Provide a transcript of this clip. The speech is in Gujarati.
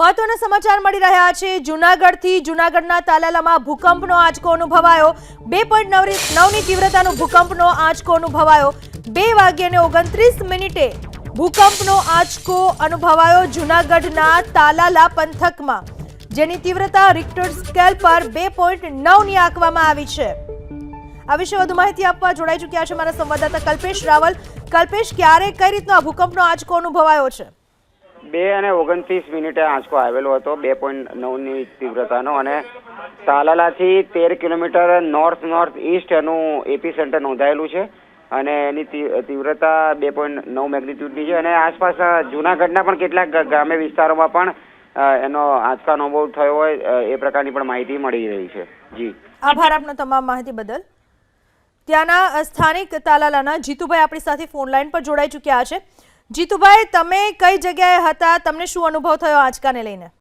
મહત્વના સમાચાર મળી રહ્યા છે. જુનાગઢથી જુનાગઢના તાલાલામાં ભૂકંપનો આંચકો અનુભવાયો. બે પોઈન્ટ નવની તીવ્રતાનો ભૂકંપનો આંચકો અનુભવાયો. બે વાગ્યાને ઓગણત્રીસ મિનિટે ભૂકંપનો આંચકો અનુભવાયો જુનાગઢના તાલાલા પંથકમાં, જેની તીવ્રતા રિક્ટર સ્કેલ પર બે પોઈન્ટ નવની આંકવામાં આવી છે. આ વિશે વધુ માહિતી આપવા જોડાઈ ચૂક્યા છે મારા સંવાદદાતા કલ્પેશ રાવલ. કલ્પેશ, ક્યારે કઈ રીતનો આ ભૂકંપનો આંચકો અનુભવાયો છે? બે અને ઓગણત્રીસ મિનિટે આંચકો આવેલો હતો, બે પોઈન્ટ નવની તીવ્રતાનો અને તાલાલાથી તેર કિલોમીટર નોર્થ નોર્થ ઈસ્ટ એનું એપી સેન્ટર નોંધાયેલું છે અને એની તીવ્રતા બે પોઈન્ટ નવ મેગ્નિટ્યુડની છે અને આસપાસ જૂનાગઢના પણ કેટલાક ગ્રામ્ય વિસ્તારોમાં પણ એનો આંચકાનો અનુભવ થયો હોય એ પ્રકારની પણ માહિતી મળી રહી છે. જી. આભાર આપનો તમામ માહિતી બદલ. ત્યાંના સ્થાનિક તાલાલાના જીતુભાઈ આપણી સાથે ફોન લાઈન પર જોડાઈ ચૂક્યા છે. જીતુભાઈ તમે કઈ જગ્યાએ હતા? તમને શું અનુભવ થયો આંચકાને લઈને?